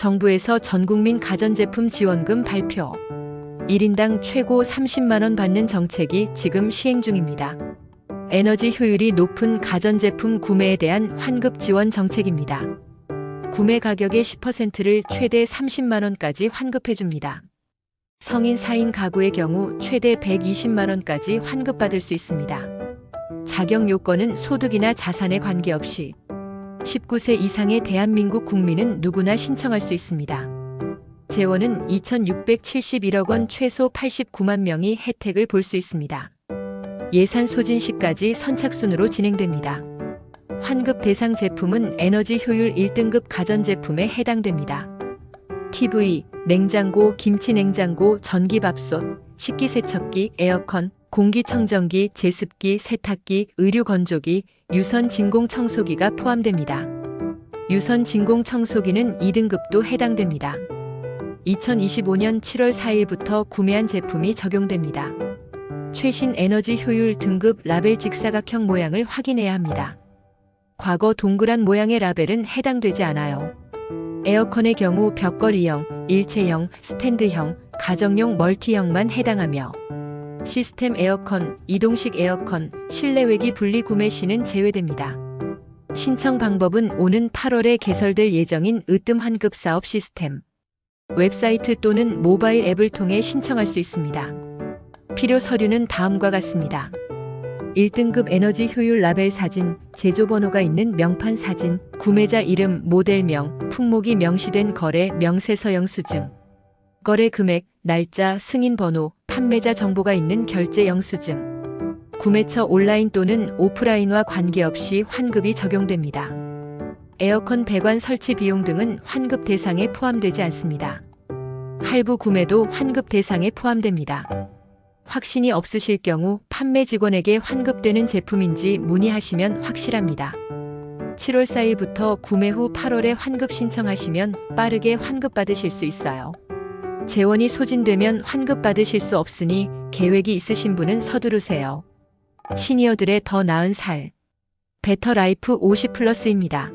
정부에서 전국민 가전제품 지원금 발표. 1인당 최고 30만원 받는 정책이 지금 시행 중입니다. 에너지 효율이 높은 가전제품 구매에 대한 환급 지원 정책입니다. 구매 가격의 10%를 최대 30만원까지 환급해줍니다. 성인 4인 가구의 경우 최대 120만원까지 환급받을 수 있습니다. 자격 요건은 소득이나 자산에 관계없이 19세 이상의 대한민국 국민은 누구나 신청할 수 있습니다. 재원은 2,671억 원 최소 89만 명이 혜택을 볼 수 있습니다. 예산 소진 시까지 선착순으로 진행됩니다. 환급 대상 제품은 에너지 효율 1등급 가전제품에 해당됩니다. TV, 냉장고, 김치 냉장고, 전기밥솥, 식기세척기, 에어컨, 공기청정기, 제습기, 세탁기, 의류 건조기, 유선 진공 청소기가 포함됩니다. 유선 진공 청소기는 2등급도 해당됩니다. 2025년 7월 4일부터 구매한 제품이 적용됩니다. 최신 에너지 효율 등급 라벨 직사각형 모양을 확인해야 합니다. 과거 동그란 모양의 라벨은 해당되지 않아요. 에어컨의 경우 벽걸이형, 일체형, 스탠드형, 가정용 멀티형만 해당하며 시스템 에어컨, 이동식 에어컨, 실내 외기 분리 구매 시는 제외됩니다. 신청 방법은 오는 8월에 개설될 예정인 으뜸 환급 사업 시스템 웹사이트 또는 모바일 앱을 통해 신청할 수 있습니다. 필요 서류는 다음과 같습니다. 1등급 에너지 효율 라벨 사진, 제조 번호가 있는 명판 사진, 구매자 이름, 모델명, 품목이 명시된 거래 명세서 영 수증, 거래 금액, 날짜, 승인 번호, 판매자 정보가 있는 결제 영수증. 구매처 온라인 또는 오프라인과 관계없이 환급이 적용됩니다. 에어컨 배관 설치 비용 등은 환급 대상에 포함되지 않습니다. 할부 구매도 환급 대상에 포함됩니다. 확신이 없으실 경우 판매 직원에게 환급되는 제품인지 문의하시면 확실합니다. 7월 4일부터 구매 후 8월에 환급 신청하시면 빠르게 환급 받으실 수 있어요. 재원이 소진되면 환급 받으실 수 없으니 계획이 있으신 분은 서두르세요. 시니어들의 더 나은 살. 베터 라이프 50 플러스입니다.